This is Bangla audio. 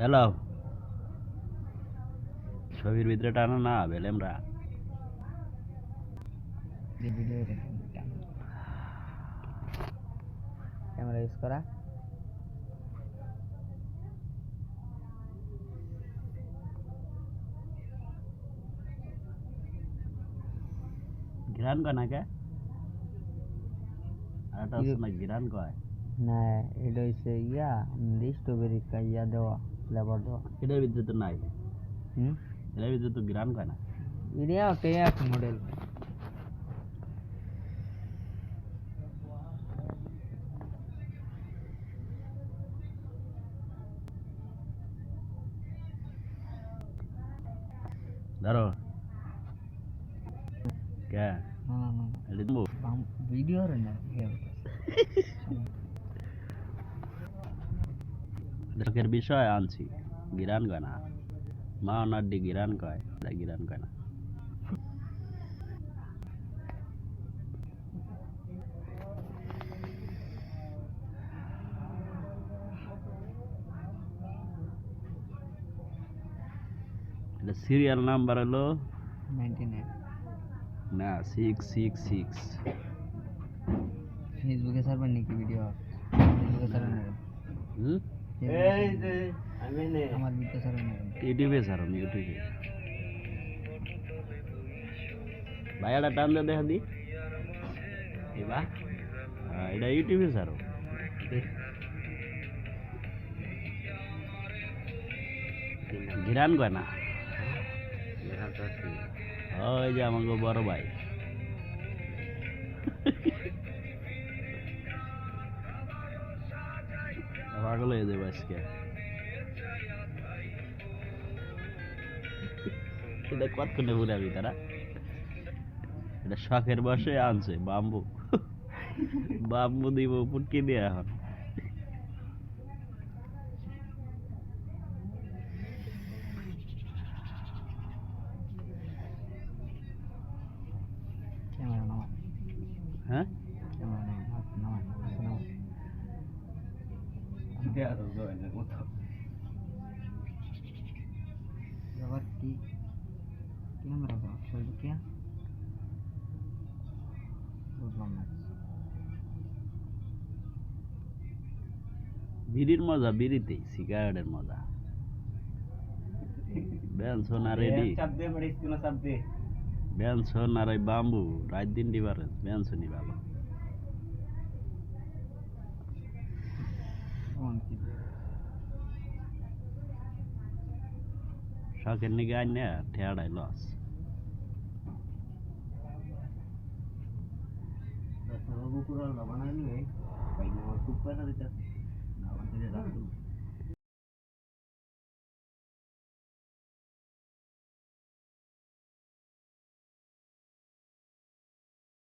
হ্যালো ছবির ভিতরে টানো না বেলেমরা ভিডিও ক্যামেরা ইউজ করা গিরান কয় না কে আর একটা আছে না গিরান কয় না এটা হচ্ছে ইয়া স্ট্রবেরি ইয়া দেওয়া ফ্লেভার দেওয়া এটার ভিতরে তো নাই হুম এটার ভিতরে তো গিরান কয় না এটা একটা এক মডেল ধরো কে না না না এটা দেবো ভিডিও রে না শখের বিষয় আনছি। গিরান কয় না। মা ওনার ডি গিরান কয়। গিরান কয় না। এটা সিরিয়াল নাম্বার হলো না সিক্স সিক্স সিক্স ফেসবুকে ছাড়বেন নাকি? ভিডিও ফেসবুকে ছাড়বেন হুম? আমার ভিডিও ছাড়বেন না। ইউটিউবে স্যার আমি ইউটিউবে। ভাইয়াটা টান দে দেখা দি। এবা এটা ইউটিউবে স্যার ঘিরান কয় না? ওই যে আমাকে বড় ভাই। পাগল হয়ে যাবে আজকে। এটা কতক্ষণে ঘুরাবি তারা? এটা শখের বসে আনছে বাম্বু। বাম্বু দিব পুটকি দিয়ে এখন। ক্যামেরা নামা হ্যাঁ নামা নামা আবার কি ক্যামেরা কে বুঝলাম না বিড়ির মজা বিড়িতেই সিগারেটের মজা বেনসন আর রেডি বেনসন আর এই বাম্বু রাত দিন ডিফারেন্স বেনসনই ভালো কোন কি শখের নিকে আইন না ঠেয়াড়াই লস বানাইলি